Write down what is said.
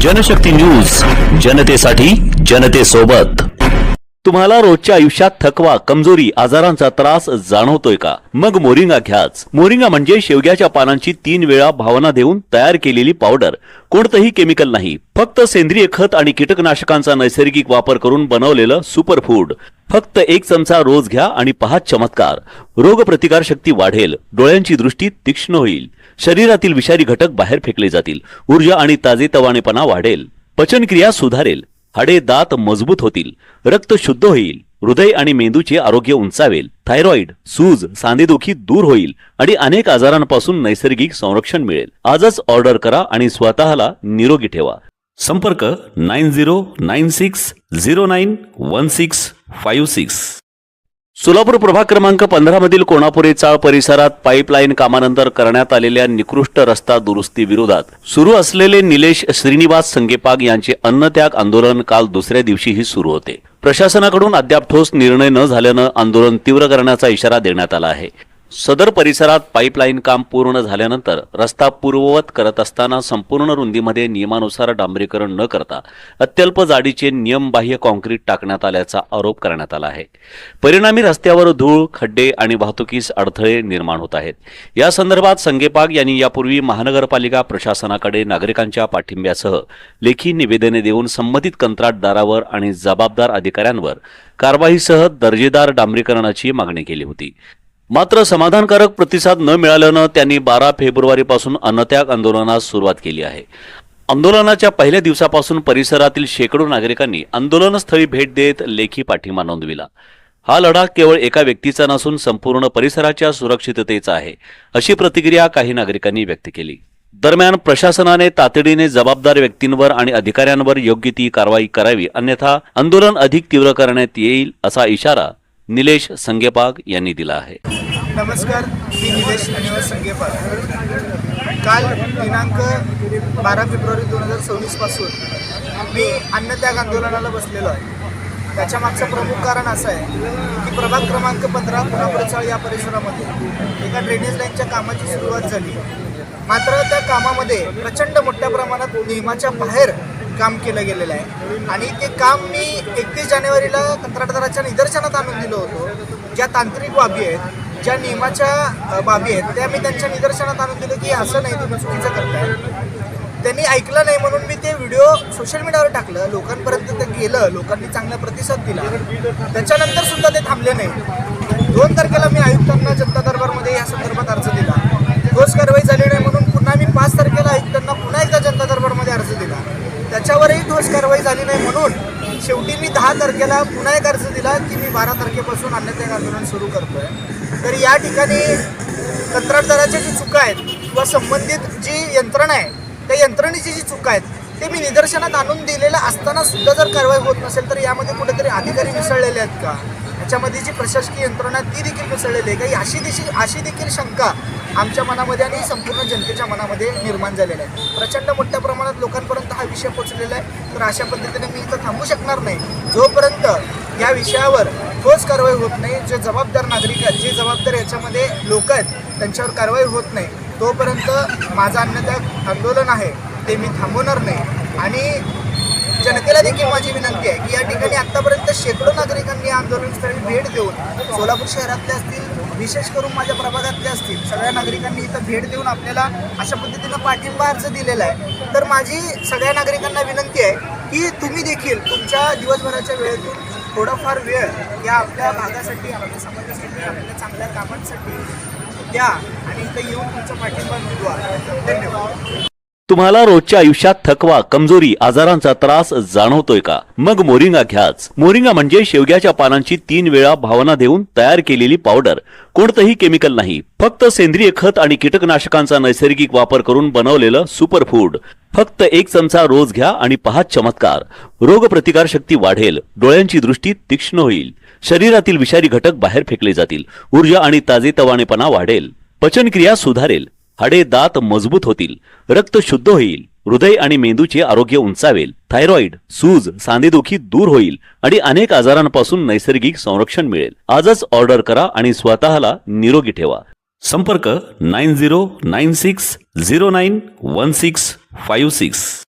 Janshakti news जनतेसाठी जनतेसोबत. तुम्हाला रोजच्या आयुष्यात थकवा कमजोरी आजारांचा त्रास जाणवतोय का? मग मोरिंगा घ्याच. मोरिंगा म्हणजे शेवग्याच्या पानांची तीन वेळा भावना देऊन तयार केलेली पावडर. कोणतंही केमिकल नाही. फक्त सेंद्रिय खत आणि कीटकनाशकांचा नैसर्गिक वापर करून बनवलेलं सुपरफूड. फक्त एक चमचा रोज घ्या आणि पहा चमत्कार. रोगप्रतिकारशक्ती शक्ती वाढेल. डोळ्यांची दृष्टी तीक्ष्ण होईल. शरीरातील विषारी घटक बाहेर फेकले जातील. ऊर्जा आणि ताजेतवानेपणा वाढेल. पचनक्रिया सुधारेल. हाडे दात मजबूत होतील. रक्त शुद्ध होईल. हृदय आणि मेंदूचे आरोग्य उंचावेल. थायरॉइड सूज सांधेदुखी दूर होईल आणि अनेक आजारांपासून नैसर्गिक संरक्षण मिळेल. आजच ऑर्डर करा आणि स्वतःला निरोगी ठेवा. संपर्क nine zero nine six zero nine one six five six. Solapur प्रभाग क्रमांक पंधरा मधील चाळ परिसरात पाईपलाईन कामानंतर करण्यात आलेल्या निकृष्ट रस्ता दुरुस्ती विरोधात सुरू असलेले निलेश श्रीनिवास संगेपाग यांचे अन्नत्याग आंदोलन काल दुसऱ्या दिवशीही सुरू होते. प्रशासनाकडून अद्याप ठोस निर्णय न झाल्यानं आंदोलन तीव्र करण्याचा इशारा देण्यात आला आहे. सदर परिसरात पाईपलाईन काम पूर्ण झाल्यानंतर रस्ता पूर्ववत करत असताना संपूर्ण रुंदीमध्ये नियमानुसार डांबरीकरण न करता अत्यल्प जाडीचे नियमबाह्य काँक्रीट टाकण्यात आल्याचा आरोप करण्यात आला आहे. परिणामी रस्त्यावर धूळ खड्डे आणि वाहतुकीस अडथळे निर्माण होत आहेत. या संदर्भात संगेपाग यांनी यापूर्वी महानगरपालिका प्रशासनाकडे नागरिकांच्या पाठिंब्यासह लेखी निवेदने देऊन संबंधित कंत्राटदारावर आणि जबाबदार अधिकाऱ्यांवर कारवाईसह दर्जेदार डांबरीकरणाची मागणी केली होती. मात्र समाधानकारक प्रतिसाद न मिळाल्यानं त्यांनी बारा फेब्रुवारीपासून अन्नत्याग आंदोलनास सुरुवात केली आहे. आंदोलनाच्या पहिल्या दिवसापासून परिसरातील शेकडो नागरिकांनी आंदोलनस्थळी भेट देत लेखी पाठिंबा नोंदविला. हा लढा केवळ एका व्यक्तीचा नसून संपूर्ण परिसराच्या सुरक्षिततेचा आहे अशी प्रतिक्रिया काही नागरिकांनी व्यक्त केली. दरम्यान प्रशासनाने तातडीने जबाबदार व्यक्तींवर आणि अधिकाऱ्यांवर योग्य ती कारवाई करावी अन्यथा आंदोलन अधिक तीव्र करण्यात येईल असा इशारा निलेश संगेपाग यांनी दिला आहे. नमस्कार मी निलेश संगेपाग. काल दिनांक बारा फेब्रुवारी दोन हजार सव्वीसपासून मी अन्नत्याग आंदोलनाला बसलेलो आहे. त्याच्या मागचं प्रमुख कारण असं आहे की प्रभाग क्रमांक पंधरा पुनापरचाळ या परिसरामध्ये एका ड्रेनेज लाईनच्या कामाची सुरुवात झाली. मात्र त्या कामामध्ये प्रचंड मोठ्या प्रमाणात नियमाच्या बाहेर काम केलं गेलेलं आहे. आणि ते काम मी एकतीस जानेवारीला कंत्राटदाराच्या निदर्शनात आणून दिलं होतं. ज्या तांत्रिक बाबी आहेत ज्या नियमाच्या बाबी आहेत त्या मी त्यांच्या निदर्शनात आणून दिलं की असं नाही तुम्ही चुकीचं करताय. त्यांनी ऐकलं नाही म्हणून मी ते व्हिडिओ सोशल मीडियावर टाकलं. लोकांपर्यंत ते गेलं लोकांनी चांगला प्रतिसाद दिला. त्याच्यानंतर सुद्धा ते थांबले नाही. दोन तारखेला मी आयुक्तांना जनता दरबारमध्ये या संदर्भात अर्ज दिला. ठोस कारवाई झाली नाही म्हणून पुन्हा मी पाच तारखेला आयुक्तांना पुन्हा एकदा जनता दरबारमध्ये अर्ज दिला त्याच्यावरही ठोस कारवाई झाली नाही म्हणून शेवटी मी दहा तारखेला पुन्हा एक अर्ज दिला की मी बारा तारखेपासून अन्नत्याग आंदोलन सुरू करतोय. तर या ठिकाणी कंत्राटदाराच्या जी चुका आहेत किंवा संबंधित जी यंत्रणा आहे त्या यंत्रणेची जी चुका आहेत ते मी निदर्शनात आणून दिलेलं असताना सुद्धा जर कारवाई होत नसेल तर यामध्ये कुठेतरी अधिकारी मिसळलेले आहेत का? याच्यामध्ये जी प्रशासकीय यंत्रणा ती देखील मिसळलेली आहे का? ही अशी देखील अशी देखील शंका आमच्या मनामध्ये आणि संपूर्ण जनतेच्या मनामध्ये निर्माण झालेला आहे. प्रचंड मोठ्या प्रमाणात लोकांपर्यंत हा विषय पोचलेला आहे. तर अशा पद्धतीने मी इथं थांबू शकणार नाही. जोपर्यंत या विषयावर ठोस कारवाई होत नाही जे जबाबदार नागरिक आहेत जे जबाबदार याच्यामध्ये लोक आहेत त्यांच्यावर कारवाई होत नाही तोपर्यंत माझं अन्नत्याग आंदोलन आहे ते मी थांबवणार नाही. आणि जनतेला देखील माझी विनंती आहे की या ठिकाणी आत्तापर्यंत शेकडो नागरिकांनी आंदोलनस्थळी भेट देऊन सोलापूर शहरातले असतील विशेष करून माझ्या प्रभागातले असतील सगळ्या नागरिकांनी इथं भेट देऊन आपल्याला अशा पद्धतीनं पाठिंबा अर्ज दिलेला आहे. तर माझी सगळ्या नागरिकांना विनंती आहे की तुम्ही देखील तुमच्या दिवसभराच्या वेळेतून थोडाफार वेळ या आपल्या भागासाठी आपल्या समाजासाठी आपल्या चांगल्या कामांसाठी द्या आणि इथं येऊन तुमचा पाठिंबा मिळवा धन्यवाद. तुम्हाला रोजच्या आयुष्यात थकवा कमजोरी आजारांचा त्रास जाणवतोय का? मग मोरिंगा घ्याच. मोरिंगा म्हणजे शेवग्याच्या पानांची तीन वेळा भावना देऊन तयार केलेली पावडर. कोणतंही केमिकल नाही. फक्त सेंद्रिय खत आणि कीटकनाशकांचा नैसर्गिक वापर करून बनवलेलं सुपरफूड. फक्त एक चमचा रोज घ्या आणि पहा चमत्कार. रोगप्रतिकार शक्ती वाढेल. डोळ्यांची दृष्टी तीक्ष्ण होईल. शरीरातील विषारी घटक बाहेर फेकले जातील. ऊर्जा आणि ताजेतवानेपणा वाढेल. पचनक्रिया सुधारेल. हाडे दात मजबूत होतील रक्त शुद्ध होईल हृदय आणि मेंदूचे आरोग्य उंचावेल थायरॉइड सूज सांधेदुखी दूर होईल आणि अनेक आजारांपासून नैसर्गिक संरक्षण मिळेल. आजच ऑर्डर करा आणि स्वतःला निरोगी ठेवा. संपर्क nine zero nine six zero nine one six five six.